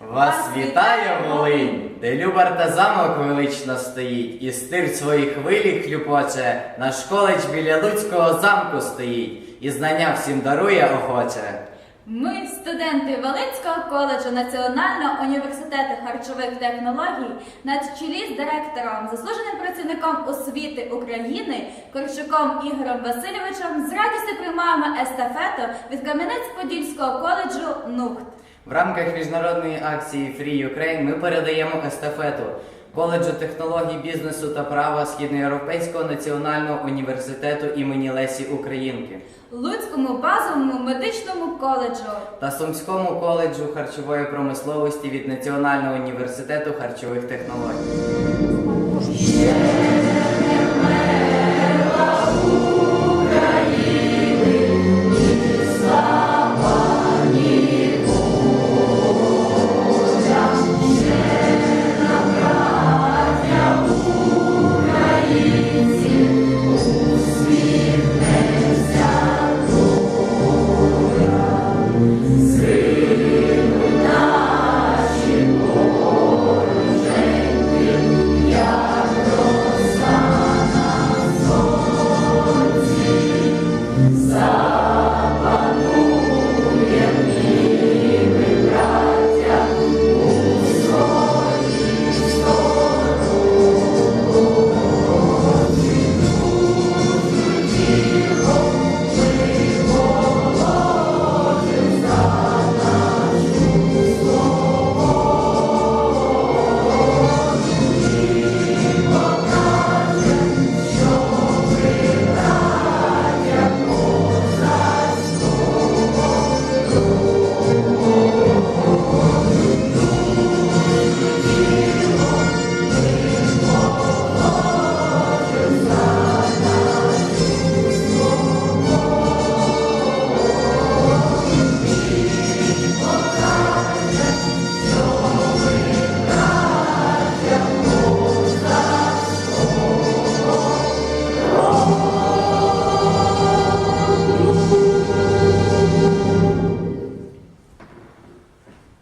Вас вітає Волинь, де Любар та замок велично стоїть, і стир свої хвилі хлюпоче, наш коледж біля Луцького замку стоїть, і знання всім дарує охоче. Ми, студенти Волинського коледжу Національного університету харчових технологій, на чолі з директором, заслуженим працівником освіти України Корчуком Ігорем Васильовичем з радістю приймаємо естафету від Кам'янець-Подільського коледжу НУХТ. В рамках міжнародної акції Free Ukraine ми передаємо естафету коледжу технологій бізнесу та права Східноєвропейського національного університету імені Лесі Українки Луцькому базовому медичному коледжу. та Сумському коледжу харчової промисловості від Національного університету харчових технологій.